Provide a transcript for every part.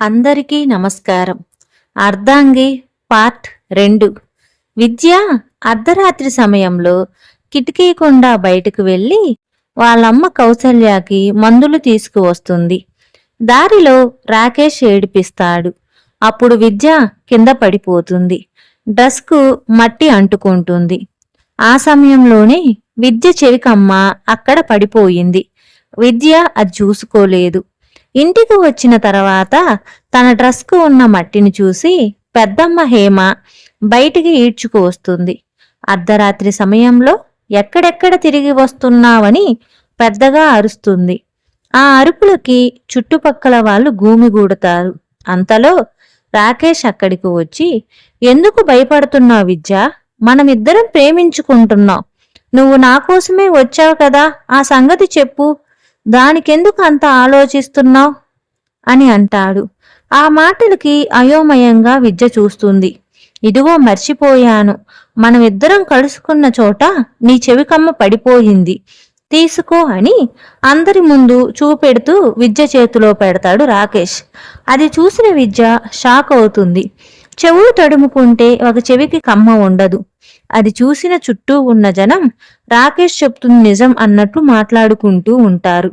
అందరికీ నమస్కారం. అర్ధాంగి పార్ట్ రెండు. విద్య అర్ధరాత్రి సమయంలో కిటికీ కొండా బయటకు వెళ్ళి వాళ్ళమ్మ కౌసల్యకి మందులు తీసుకువస్తుంది. దారిలో రాకేష్ ఏడిపిస్తాడు. అప్పుడు విద్య కింద పడిపోతుంది. డ్రెస్కు మట్టి అంటుకుంటుంది. ఆ సమయంలోనే విద్య చెవికమ్మ అక్కడ పడిపోయింది. విద్య అది చూసుకోలేదు. ఇంటికి వచ్చిన తర్వాత తన డ్రెస్కు ఉన్న మట్టిని చూసి పెద్దమ్మ హేమ బయటికి ఈడ్చుకు వస్తుంది. అర్ధరాత్రి సమయంలో ఎక్కడెక్కడ తిరిగి వస్తున్నావని పెద్దగా అరుస్తుంది. ఆ అరుపులకి చుట్టుపక్కల వాళ్ళు గూమిగూడతారు అంతలో రాకేష్ అక్కడికి వచ్చి ఎందుకు భయపడుతున్నావు విద్య? మనమిద్దరం ప్రేమించుకుంటున్నాం. నువ్వు నా కోసమే వచ్చావు కదా. ఆ సంగతి చెప్పు. దానికెందుకు అంత ఆలోచిస్తున్నావు? అని అంటాడు. ఆ మాటలకి అయోమయంగా విద్య చూస్తుంది. ఇదిగో మర్చిపోయాను. మనమిద్దరం కలుసుకున్న చోట నీ చెవికమ్మ పడిపోయింది. తీసుకో అని అందరి ముందు చూపెడుతూ విద్య చేతిలో పెడతాడు రాకేష్. అది చూసిన విద్య షాక్ అవుతుంది. చెవులు తడుముకుంటే ఒక చెవికి కమ్మ ఉండదు. అది చూసిన చుట్టూ ఉన్న జనం రాకేష్ చెప్తుంది నిజం అన్నట్లు మాట్లాడుకుంటూ ఉంటారు.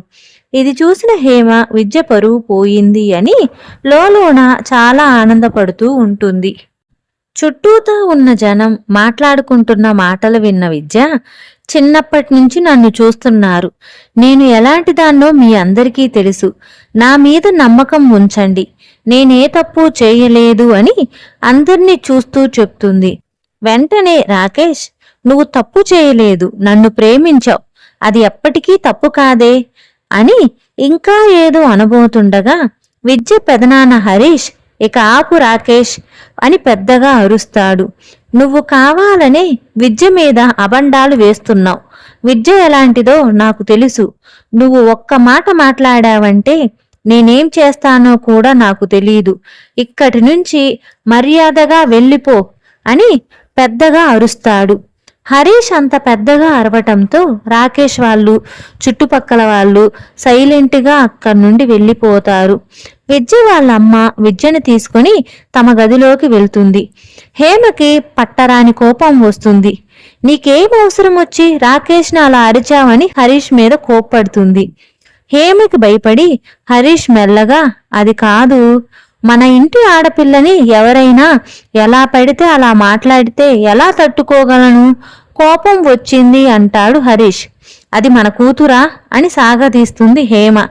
ఇది చూసిన హేమ విద్య పరువు పోయింది అని లోలోన చాలా ఆనందపడుతూ ఉంటుంది. చుట్టూతో ఉన్న జనం మాట్లాడుకుంటున్న మాటలు విన్న విద్య చిన్నప్పటి నుంచి నన్ను చూస్తున్నారు. నేను ఎలాంటి దాన్నో మీ అందరికీ తెలుసు. నా మీద నమ్మకం ఉంచండి. నేనే తప్పు చేయలేదు అని అందర్నీ చూస్తూ చెప్తుంది. వెంటనే రాకేష్ నువ్వు తప్పు చేయలేదు. నన్ను ప్రేమించావు. అది ఎప్పటికీ తప్పు కాదే? అని ఇంకా ఏదో అనబోతుండగా విద్య పెదనాన్న హరీష్ ఇక ఆపు రాకేష్ అని పెద్దగా అరుస్తాడు. నువ్వు కావాలనే విద్య మీద అబండాలు వేస్తున్నావు. విద్య ఎలాంటిదో నాకు తెలుసు. నువ్వు ఒక్క మాట మాట్లాడావంటే నేనేం చేస్తానో కూడా నాకు తెలియదు ఇక్కడి నుంచి మర్యాదగా వెళ్ళిపో అని పెద్దగా అరుస్తాడు. హరీష్ అంత పెద్దగా అరవటంతో రాకేష్ వాళ్ళు చుట్టుపక్కల వాళ్ళు సైలెంట్గా అక్కడి నుండి వెళ్ళిపోతారు. విద్య వాళ్ళ అమ్మ విద్యను తీసుకుని తమ గదిలోకి వెళ్తుంది. హేమకి పట్టరాని కోపం వస్తుంది. నీకేం అవసరం వచ్చి రాకేష్ని అలా అరిచావని హరీష్ మీద కోప్పడుతుంది హేమకి భయపడి హరీష్ మెల్లగా అది కాదు మన ఇంటి ఆడపిల్లని ఎవరైనా ఎలా పడితే అలా మాట్లాడితే ఎలా తట్టుకోగలను? కోపం వచ్చింది అంటాడు హరీష్. అది మన కూతురా అని సాగదీస్తుంది హేమ.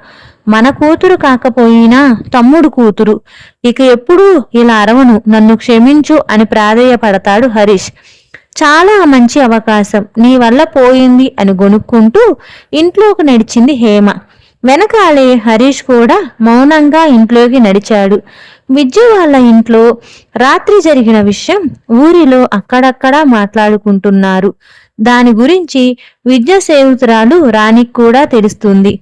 మన కూతురు కాకపోయినా తమ్ముడు కూతురు. ఇక ఎప్పుడూ ఇలా అరవను నన్ను క్షమించు అని ప్రాధేయపడతాడు హరీష్. చాలా మంచి అవకాశం నీ వల్ల పోయింది అని గొనుక్కుంటూ ఇంట్లోకి నడిచింది హేమ. వెనకాలే హరీష్ కూడా మౌనంగా ఇంట్లోకి నడిచాడు. విద్య వాళ్ళ ఇంట్లో రాత్రి జరిగిన విషయం ఊరిలో అక్కడక్కడా మాట్లాడుకుంటున్నారు. దాని గురించి విద్య సేవితురాలు రాణికి కూడా తెలుస్తుంది.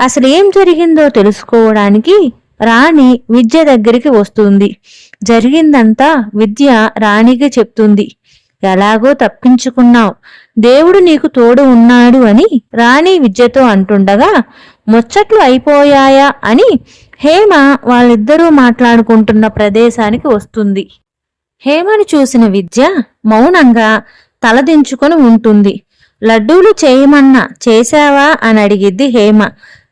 అసలు ఏం జరిగిందో తెలుసుకోవడానికి రాణి విద్య దగ్గరికి వస్తుంది. జరిగిందంతా విద్య రాణికి చెప్తుంది. ఎలాగో తప్పించుకున్నావు. దేవుడు నీకు తోడు ఉన్నాడు అని రాణి విద్యతో అంటుండగా ముచ్చట్లు అయిపోయాయా అని హేమ వాళ్ళిద్దరూ మాట్లాడుకుంటున్న ప్రదేశానికి వస్తుంది. హేమని చూసిన విద్య మౌనంగా తలదించుకొని ఉంటుంది. లడ్డూలు చేయమన్నా చేశావా అని అడిగిద్ది హేమ.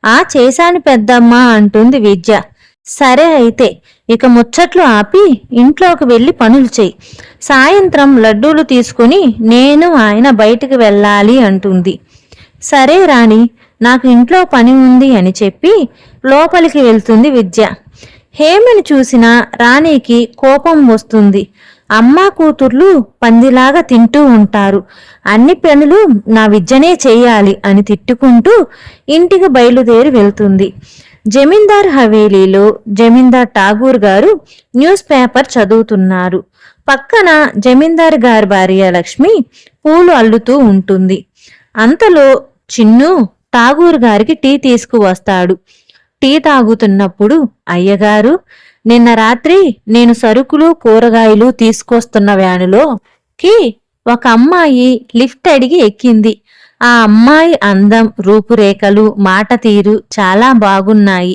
ఆ చేశాను పెద్దమ్మ అంటుంది విద్య. సరే అయితే ఇక ముచ్చట్లు ఆపి ఇంట్లోకి వెళ్ళి పనులు చేయి. సాయంత్రం లడ్డూలు తీసుకుని నేను ఆయన బయటికి వెళ్ళాలి అంటుంది. సరే రాణి నాకు ఇంట్లో పని ఉంది అని చెప్పి లోపలికి వెళ్తుంది విద్య. హేమని చూసిన రాణికి కోపం వస్తుంది. అమ్మ కూతుర్లు పందిలాగా తింటూ ఉంటారు. అన్ని పనులు నా విద్యనే చేయాలి అని తిట్టుకుంటూ ఇంటికి బయలుదేరి వెళ్తుంది. జమీందార్ హవేలీలో జమీందార్ ఠాగూర్ గారు న్యూస్ పేపర్ చదువుతున్నారు. పక్కన జమీందార్ గారి భార్య లక్ష్మి పూలు అల్లుతూ ఉంటుంది. అంతలో చిన్ను ఠాగూర్ గారికి టీ తీసుకువస్తాడు. టీ తాగుతున్నప్పుడు అయ్యగారు నిన్న రాత్రి నేను సరుకులు కూరగాయలు తీసుకొస్తున్న వ్యానులో కి ఒక అమ్మాయి లిఫ్ట్ అడిగి ఎక్కింది. ఆ అమ్మాయి అందం రూపురేఖలు మాట తీరు చాలా బాగున్నాయి.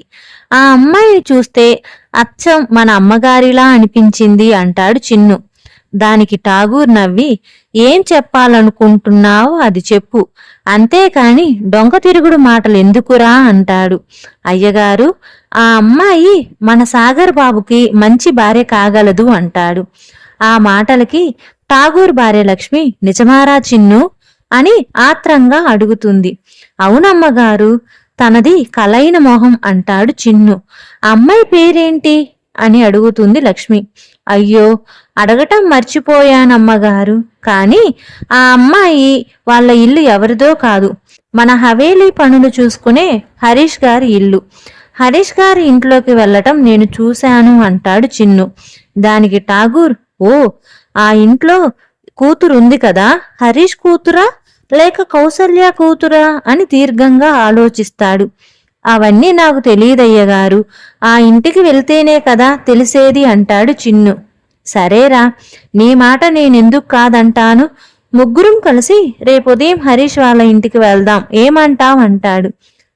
ఆ అమ్మాయిని చూస్తే అచ్చం మన అమ్మగారిలా అనిపించింది అంటాడు చిన్ను. దానికి ఠాగూర్ నవ్వి ఏం చెప్పాలనుకుంటున్నావో అది చెప్పు. అంతేకాని దొంగ తిరుగుడు మాటలు ఎందుకురా అంటాడు. అయ్యగారు ఆ అమ్మాయి మన సాగర్ బాబుకి మంచి భార్య కాగలదు అంటాడు. ఆ మాటలకి ఠాగూర్ భార్య లక్ష్మి నిజమారా చిన్ను అని ఆత్రంగా అడుగుతుంది. అవునమ్మగారు తనది కలైన మొహం అంటాడు చిన్ను. అమ్మాయి పేరేంటి అని అడుగుతుంది లక్ష్మి. అయ్యో అడగటం మర్చిపోయానమ్మగారు. కానీ ఆ అమ్మాయి వాళ్ళ ఇల్లు ఎవరిదో కాదు. మన హవేలీ పనులు చూసుకునే హరీష్ గారి ఇల్లు. హరీష్ గారి ఇంట్లోకి వెళ్ళటం నేను చూశాను అంటాడు చిన్ను. దానికి ఠాగూర్ ఓ ఆ ఇంట్లో కూతురు ఉంది కదా? హరీష్ కూతురా? లేక కౌసల్య కూతురా? అని దీర్ఘంగా ఆలోచిస్తాడు. అవన్నీ నాకు తెలియదయ్యగారు. ఆ ఇంటికి వెళ్తేనే కదా తెలిసేది అంటాడు చిన్ను. సరేరా నీ మాట నేనెందుకు కాదంటాను? ముగ్గురం కలిసి రేపు ఉదయం హరీష్ వాళ్ళ ఇంటికి వెళ్దాం. ఏమంటావ్? అంటాడు.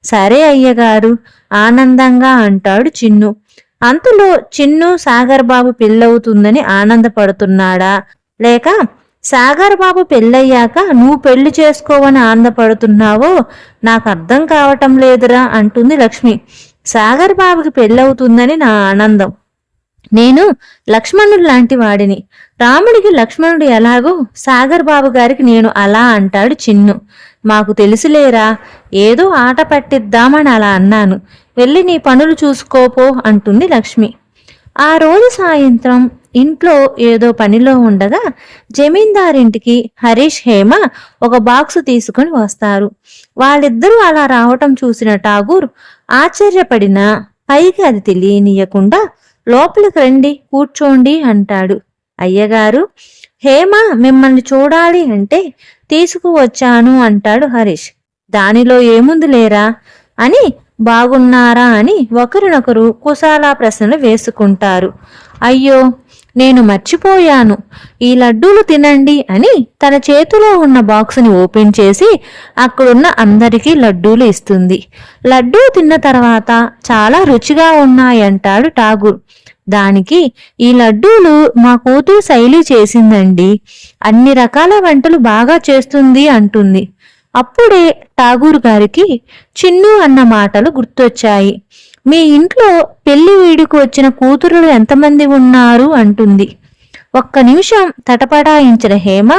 సరే అయ్యగారు ఆనందంగా అంటాడు చిన్ను. అంతలో చిన్ను సాగర్ బాబు పెళ్ళవుతుందని ఆనందపడుతున్నాడా? లేక సాగర్ బాబు పెళ్ళయ్యాక నువ్వు పెళ్ళి చేసుకోవని ఆనందపడుతున్నావో నాకు అర్థం కావటం లేదురా అంటుంది లక్ష్మి. సాగర్ బాబుకి పెళ్ళవుతుందని నా ఆనందం. నేను లక్ష్మణుడు లాంటి వాడిని. రాముడికి లక్ష్మణుడు ఎలాగో సాగర్ బాబు గారికి నేను అలా అంటాడు చిన్ను. మాకు తెలుసులేరా ఏదో ఆట పట్టిద్దామని అలా అన్నాను. వెళ్ళి నీ పనులు చూసుకోపో అంటుంది లక్ష్మి. ఆ రోజు సాయంత్రం ఇంట్లో ఏదో పనిలో ఉండగా జమీందారింటికి హరీష్ హేమ ఒక బాక్సు తీసుకుని వస్తారు. వాళ్ళిద్దరూ అలా రావటం చూసిన ఠాగూర్ ఆశ్చర్యపడిన పైకి అది తెలియనీయకుండా లోపలికి రండి కూర్చోండి అంటాడు. అయ్యగారు హేమ మిమ్మల్ని చూడాలి అంటే తీసుకువచ్చాను అంటాడు హరీష్. దానిలో ఏముంది లేరా? అని బాగున్నారా అని ఒకరినొకరు కుశాలా ప్రశ్నలు వేసుకుంటారు. అయ్యో నేను మర్చిపోయాను. ఈ లడ్డూలు తినండి అని తన చేతిలో ఉన్న బాక్స్ని ఓపెన్ చేసి అక్కడున్న అందరికీ లడ్డూలు ఇస్తుంది. లడ్డూ తిన్న తర్వాత చాలా రుచిగా ఉన్నాయంటాడు ఠాగూర్. దానికి ఈ లడ్డూలు మా కూతురు శైలి చేసిందండి. అన్ని రకాల వంటలు బాగా చేస్తుంది అంటుంది. అప్పుడే ఠాగూర్ గారికి చిన్ను అన్న మాటలు గుర్తొచ్చాయి. మీ ఇంట్లో పెళ్ళి వీడికి వచ్చిన కూతురులు ఎంతమంది ఉన్నారు అంటుంది. ఒక్క నిమిషం తటపడాయించిన హేమ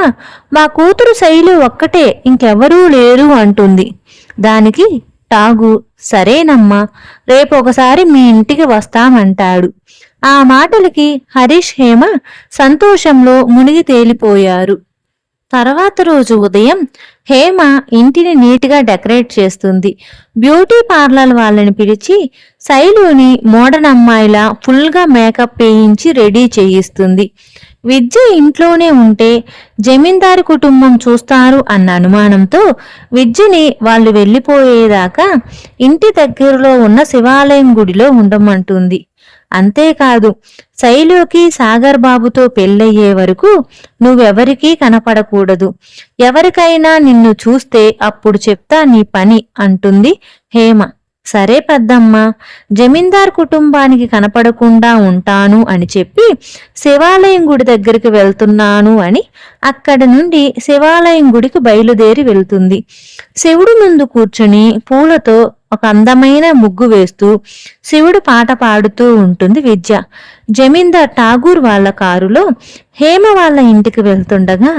మా కూతురు శైలి ఒక్కటే ఇంకెవరూ లేరు అంటుంది. దానికి టాగు సరేనమ్మా రేపు ఒకసారి మీ ఇంటికి వస్తామంటాడు. ఆ మాటలకి హరీష్ హేమ సంతోషంలో మునిగి తేలిపోయారు. తర్వాత రోజు ఉదయం హేమ ఇంటిని నీట్గా డెకరేట్ చేస్తుంది. బ్యూటీ పార్లర్ వాళ్ళని పిలిచి శైలుని మోడర్న్ అమ్మాయిలా ఫుల్గా మేకప్ వేయించి రెడీ చేయిస్తుంది. విద్య ఇంట్లోనే ఉంటే జమీందారు కుటుంబం చూస్తారు అన్న అనుమానంతో విద్యని వాళ్ళు వెళ్ళిపోయేదాకా ఇంటి దగ్గరలో ఉన్న శివాలయం గుడిలో ఉండమంటుంది. అంతేకాదు శైలోకి సాగర్ బాబుతో పెళ్ళయ్యే వరకు నువ్వెవరికీ కనపడకూడదు. ఎవరికైనా నిన్ను చూస్తే అప్పుడు చెప్తా నీ పని అంటుంది హేమ. సరే పెద్దమ్మ జమీందార్ కుటుంబానికి కనపడకుండా ఉంటాను అని చెప్పి శివాలయం గుడి దగ్గరికి వెళ్తున్నాను అని అక్కడ నుండి శివాలయం గుడికి బయలుదేరి వెళ్తుంది. శివుడు ముందు కూర్చుని పూలతో ఒక అందమైన ముగ్గు వేస్తూ శివుడు పాట పాడుతూ ఉంటుంది విద్య. జమీందార్ ఠాగూర్ వాళ్ళ కారులో హేమ వాళ్ళ ఇంటికి వెళ్తుండగా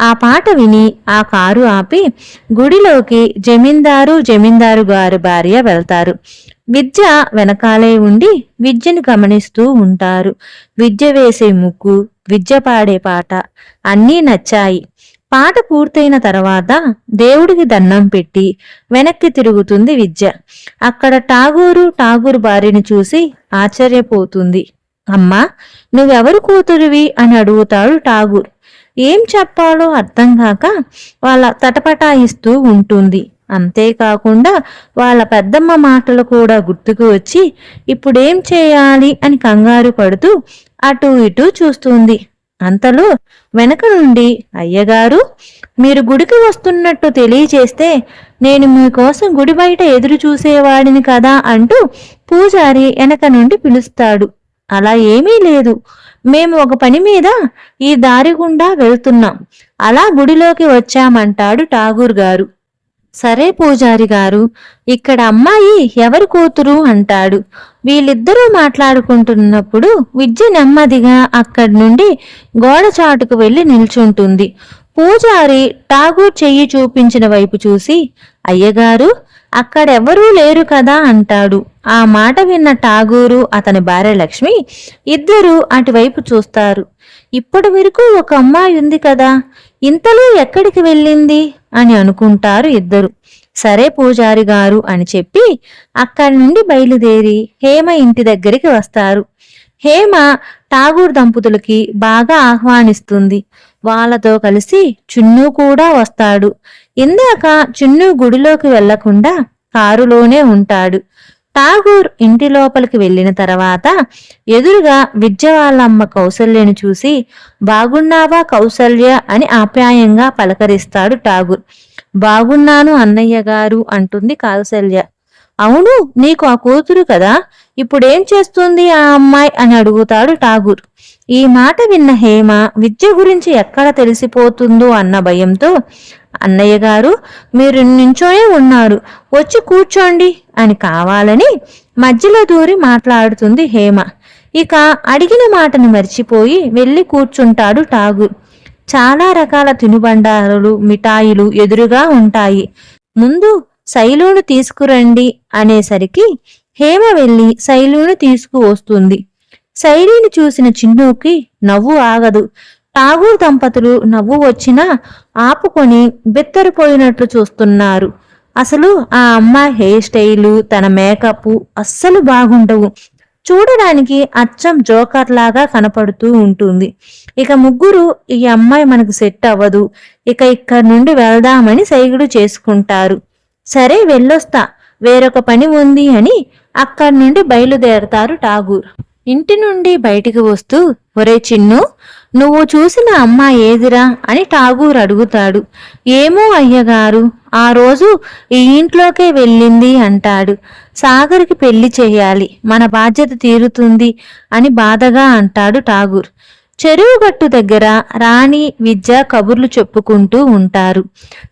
ఆ పాట విని ఆ కారు ఆపి గుడిలోకి జమీందారు జమీందారు గారు భార్య వెళ్తారు. విద్య వెనకాలే ఉండి విద్యను గమనిస్తూ ఉంటారు. విద్య వేసే ముగ్గు విద్య పాడే పాట అన్నీ నచ్చాయి. పాట పూర్తయిన తర్వాత దేవుడికి దండం పెట్టి వెనక్కి తిరుగుతుంది విద్య. అక్కడ ఠాగూరు ఠాగూర్ భార్యని చూసి ఆశ్చర్యపోతుంది. అమ్మా నువ్వెవరు కూతురివి అని అడుగుతాడు ఠాగూర్. ఏం చెప్పాలో అర్థం కాక వాళ్ళ తటపటాయిస్తూ ఉంటుంది. అంతేకాకుండా వాళ్ళ పెద్దమ్మ మాటలు కూడా గుర్తుకు వచ్చి ఇప్పుడేం చేయాలి? అని కంగారు పడుతూ అటూ ఇటూ చూస్తుంది. అంతలో వెనక నుండి అయ్యగారు మీరు గుడికి వస్తున్నట్టు తెలియచేస్తే నేను మీకోసం గుడి బయట ఎదురు చూసేవాడిని కదా అంటూ పూజారి వెనక నుండి పిలుస్తాడు. అలా ఏమీ లేదు. మేము ఒక పని మీద ఈ దారి గుండా వెళ్తున్నాం. అలా గుడిలోకి వచ్చామంటాడు ఠాగూర్ గారు. సరే పూజారి గారు ఇక్కడ అమ్మాయి ఎవరి కూతురు అంటాడు. వీళ్ళిద్దరూ మాట్లాడుకుంటున్నప్పుడు విద్య నెమ్మదిగా అక్కడి నుండి గోడ చాటుకు వెళ్ళి నిల్చుంటుంది. పూజారి ఠాగూర్ చెయ్యి చూపించిన వైపు చూసి అయ్యగారు అక్కడెవరూ లేరు కదా అంటాడు. ఆ మాట విన్న ఠాగూరు అతని భార్య లక్ష్మి ఇద్దరూ అటువైపు చూస్తారు. ఇప్పటి వరకు ఒక అమ్మాయి ఉంది కదా ఇంతలో ఎక్కడికి వెళ్ళింది? అని అనుకుంటారు ఇద్దరు. సరే పూజారి గారు అని చెప్పి అక్కడి నుండి బయలుదేరి హేమ ఇంటి దగ్గరికి వస్తారు. హేమ ఠాగూర్ దంపతులకి బాగా ఆహ్వానిస్తుంది. వాళ్ళతో కలిసి చున్ను కూడా వస్తాడు. ఇందాక చున్ను గుడిలోకి వెళ్ళకుండా కారులోనే ఉంటాడు. ఠాగూర్ ఇంటి లోపలికి వెళ్ళిన తర్వాత ఎదురుగా విద్య వాళ్ళమ్మ కౌసల్యను చూసి బాగున్నావా కౌసల్య అని ఆప్యాయంగా పలకరిస్తాడు ఠాగూర్. బాగున్నాను అన్నయ్య గారు అంటుంది కౌసల్య. అవును నీకు ఆ కూతురు కదా? ఇప్పుడేం చేస్తుంది ఆ అమ్మాయి అని అడుగుతాడు ఠాగూర్. ఈ మాట విన్న హేమ విద్య గురించి ఎక్కడ తెలిసిపోతుందో అన్న భయంతో అన్నయ్య గారు మీరు నించోనే ఉన్నారు. వచ్చి కూర్చోండి అని కావాలని మధ్యలో దూరి మాట్లాడుతుంది హేమ. ఇక అడిగిన మాటను మర్చిపోయి వెళ్ళి కూర్చుంటాడు ఠాగూర్. చాలా రకాల తినుబండారులు మిఠాయిలు ఎదురుగా ఉంటాయి. ముందు శైలును తీసుకురండి అనేసరికి హేమ వెళ్ళి శైలును తీసుకువస్తుంది. శైలిని చూసిన చిన్నుకి నవ్వు ఆగదు. ఠాగూర్ దంపతులు నవ్వు వచ్చినా ఆపుకొని బిత్తరిపోయినట్లు చూస్తున్నారు. అసలు ఆ అమ్మాయి హెయిర్ స్టైలు తన మేకప్ అస్సలు బాగుండవు. చూడడానికి అచ్చం జోకర్ లాగా కనపడుతూ ఉంటుంది. ఇక ముగ్గురు ఈ అమ్మాయి మనకు సెట్ అవ్వదు. ఇక ఇక్కడి నుండి వెళ్దామని సైగుడు చేసుకుంటారు. సరే వెళ్ళొస్తా. వేరొక పని ఉంది అని అక్కడి నుండి బయలుదేరతారు ఠాగూర్. ఇంటి నుండి బయటికి వస్తూ ఒరే చిన్ను నువ్వు చూసిన అమ్మ ఏదిరా? అని ఠాగూర్ అడుగుతాడు. ఏమో అయ్యగారు ఆ రోజు ఈ ఇంట్లోకే వెళ్ళింది అంటాడు. సాగర్కి పెళ్ళి చేయాలి మన బాధ్యత తీరుతుంది అని బాధగా అంటాడు ఠాగూర్. చెరువు గట్టు దగ్గర రాణి విద్య కబుర్లు చెప్పుకుంటూ ఉంటారు.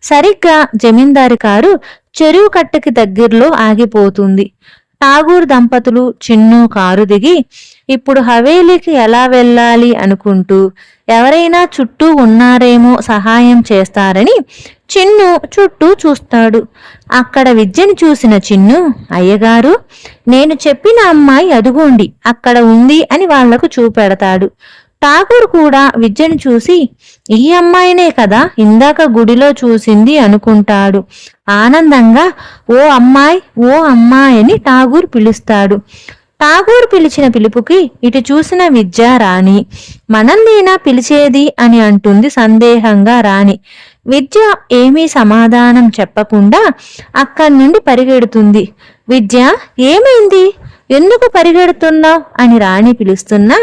సరిగ్గా జమీందారి కారు చెరువు కట్టకి దగ్గరలో ఆగిపోతుంది. ఠాగూర్ దంపతులు చిన్ను కారు దిగి ఇప్పుడు హవేలీకి ఎలా వెళ్ళాలి అనుకుంటూ ఎవరైనా చుట్టూ ఉన్నారేమో సహాయం చేస్తారని చిన్ను చుట్టూ చూస్తాడు. అక్కడ విద్యను చూసిన చిన్ను అయ్యగారు నేను చెప్పిన అమ్మాయి అదుగోండి అక్కడ ఉంది అని వాళ్ళకు చూపెడతాడు. ఠాగూర్ కూడా విద్యను చూసి ఈ అమ్మాయినే కదా ఇందాక గుడిలో చూసింది అనుకుంటాడు. ఆనందంగా ఓ అమ్మాయి ఓ అమ్మాయి అని ఠాగూర్ పిలుస్తాడు. ఠాగూర్ పిలిచిన పిలుపుకి ఇటు చూసిన విద్య రాణి మనల్నేనా పిలిచేది? అని అంటుంది సందేహంగా రాణి. విద్య ఏమీ సమాధానం చెప్పకుండా అక్కడి నుండి పరిగెడుతుంది. విద్య ఏమైంది? ఎందుకు పరిగెడుతున్నావు? అని రాణి పిలుస్తున్నా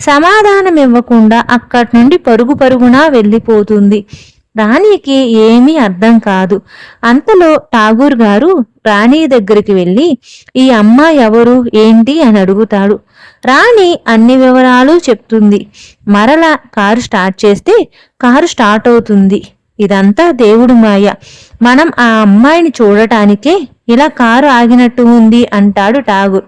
సమాధానం ఇవ్వకుండా అక్కడి నుండి పరుగు పరుగునా వెళ్ళిపోతుంది. రాణికి ఏమీ అర్థం కాదు. అంతలో ఠాగూర్ గారు రాణి దగ్గరికి వెళ్ళి ఈ అమ్మాయి ఎవరు? ఏంటి? అని అడుగుతాడు. రాణి అన్ని వివరాలు చెప్తుంది. మరలా కారు స్టార్ట్ చేస్తే కారు స్టార్ట్ అవుతుంది. ఇదంతా దేవుడు మాయ. మనం ఆ అమ్మాయిని చూడటానికే ఇలా కారు ఆగినట్టు ఉంది అంటాడు ఠాగూర్.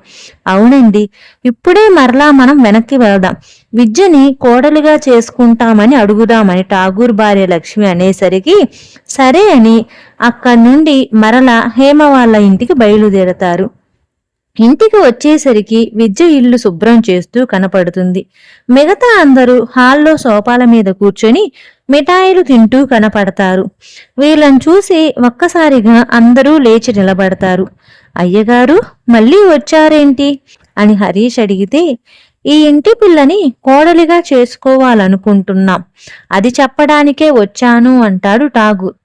అవునండి ఇప్పుడే మరలా మనం వెనక్కి వెళ్దాం. విద్యని కోడలుగా చేసుకుంటామని అడుగుదామని ఠాగూర్ భార్య లక్ష్మి అనేసరికి సరే అని అక్కడి నుండి మరలా హేమ వాళ్ళ ఇంటికి బయలుదేరతారు. ఇంటికి వచ్చేసరికి విద్య ఇల్లు శుభ్రం చేస్తూ కనపడుతుంది. మిగతా అందరూ హాల్లో సోఫాల మీద కూర్చొని మిఠాయిలు తింటూ కనపడతారు. వీళ్ళని చూసి ఒక్కసారిగా అందరూ లేచి నిలబడతారు. అయ్యగారు మళ్ళీ వచ్చారేంటి? అని హరీష్ అడిగితే ఈ ఇంటి పిల్లని కోడలిగా చేసుకోవాలనుకుంటున్నాం. అది చెప్పడానికే వచ్చాను అంటాడు ఠాగూర్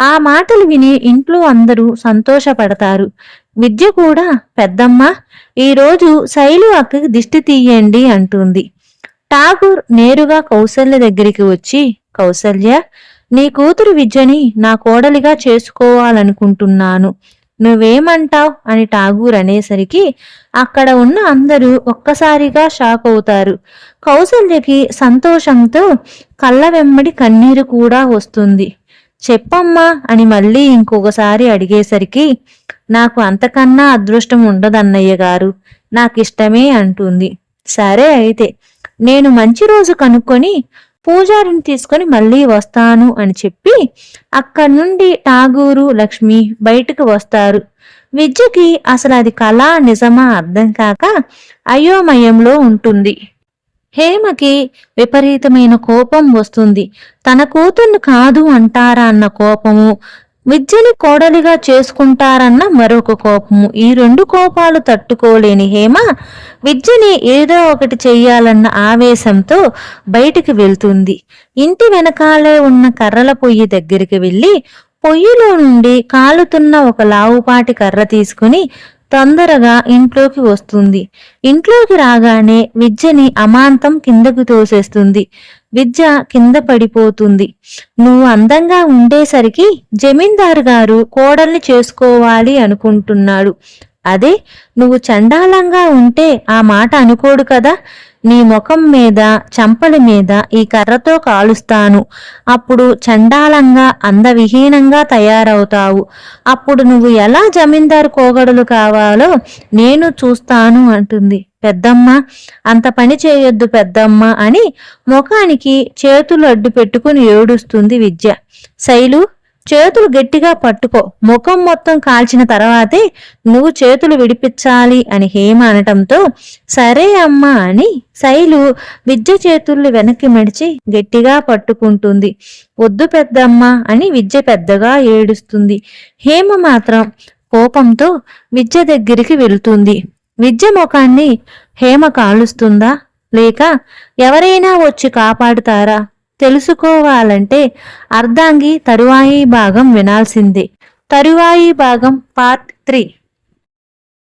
ఆ మాటలు విని ఇంట్లో అందరూ సంతోషపడతారు. విద్య కూడా పెద్దమ్మ ఈరోజు శైలు అక్కకి దిష్టి తీయండి అంటుంది. ఠాగూర్ నేరుగా కౌసల్య దగ్గరికి వచ్చి కౌసల్య నీ కూతురు విద్యని నా కోడలిగా చేసుకోవాలనుకుంటున్నాను. నువ్వేమంటావ్? అని ఠాగూర్ అనేసరికి అక్కడ ఉన్న అందరూ ఒక్కసారిగా షాక్ అవుతారు. కౌసల్యకి సంతోషంతో కళ్ళ వెంబడి కన్నీరు కూడా వస్తుంది. చెప్పమ్మా అని మళ్ళీ ఇంకొకసారి అడిగేసరికి నాకు అంతకన్నా అదృష్టం ఉండదన్నయ్య గారు నాకిష్టమే అంటుంది. సరే అయితే నేను మంచి రోజు కనుక్కొని పూజారిని తీసుకొని మళ్ళీ వస్తాను అని చెప్పి అక్కడి నుండి ఠాగూరు లక్ష్మి బయటకు వస్తారు. విద్యకి అసలు అది కళ నిజమా అర్థం కాక అయోమయంలో ఉంటుంది. హేమకి విపరీతమైన కోపం వస్తుంది. తన కూతుర్ని కాదు అంటారా అన్న కోపము విద్యని కోడలిగా చేసుకుంటారన్న మరొక కోపము. ఈ రెండు కోపాలు తట్టుకోలేని హేమ విద్యని ఏదో ఒకటి చెయ్యాలన్న ఆవేశంతో బయటికి వెళ్తుంది. ఇంటి వెనకాలే ఉన్న కర్రల పొయ్యి దగ్గరికి వెళ్ళి పొయ్యిలో నుండి కాలుతున్న ఒక లావుపాటి కర్ర తీసుకుని తొందరగా ఇంట్లోకి వస్తుంది. ఇంట్లోకి రాగానే విద్యని అమాంతం కిందకు తోసేస్తుంది. విద్య కింద పడిపోతుంది. నువ్వు అందంగా ఉండేసరికి జమీందారు గారు కోడల్ని చేసుకోవాలి అనుకుంటున్నాడు. అదే నువ్వు చండాలంగా ఉంటే ఆ మాట అనుకోడు కదా? నీ ముఖం మీద చంపల మీద ఈ కర్రతో కాలుస్తాను. అప్పుడు చండాలంగా అందవిహీనంగా తయారవుతావు. అప్పుడు నువ్వు ఎలా జమీందారు కోగడలు కావాలో నేను చూస్తాను అంటుంది. పెద్దమ్మ అంత పని చేయొద్దు పెద్దమ్మ అని ముఖానికి చేతులు అడ్డు పెట్టుకుని ఏడుస్తుంది విద్య. శైలు చేతులు గట్టిగా పట్టుకో. ముఖం మొత్తం కాల్చిన తర్వాతే నువ్వు చేతులు విడిపించాలి అని హేమ అనటంతో సరే అమ్మా అని శైలు విద్య చేతుల్ని వెనక్కి మడిచి గట్టిగా పట్టుకుంటుంది. వద్దు పెద్దమ్మ అని విద్య పెద్దగా ఏడుస్తుంది. హేమ మాత్రం కోపంతో విద్య దగ్గరికి వెళుతుంది. విద్య ముఖాన్ని హేమ కాలుస్తుందా? లేక ఎవరైనా వచ్చి కాపాడుతారా? తెలుసుకోవాలంటే అర్ధాంగి తరువాయి భాగం వినాల్సిందే. తరువాయి భాగం పార్ట్ త్రీ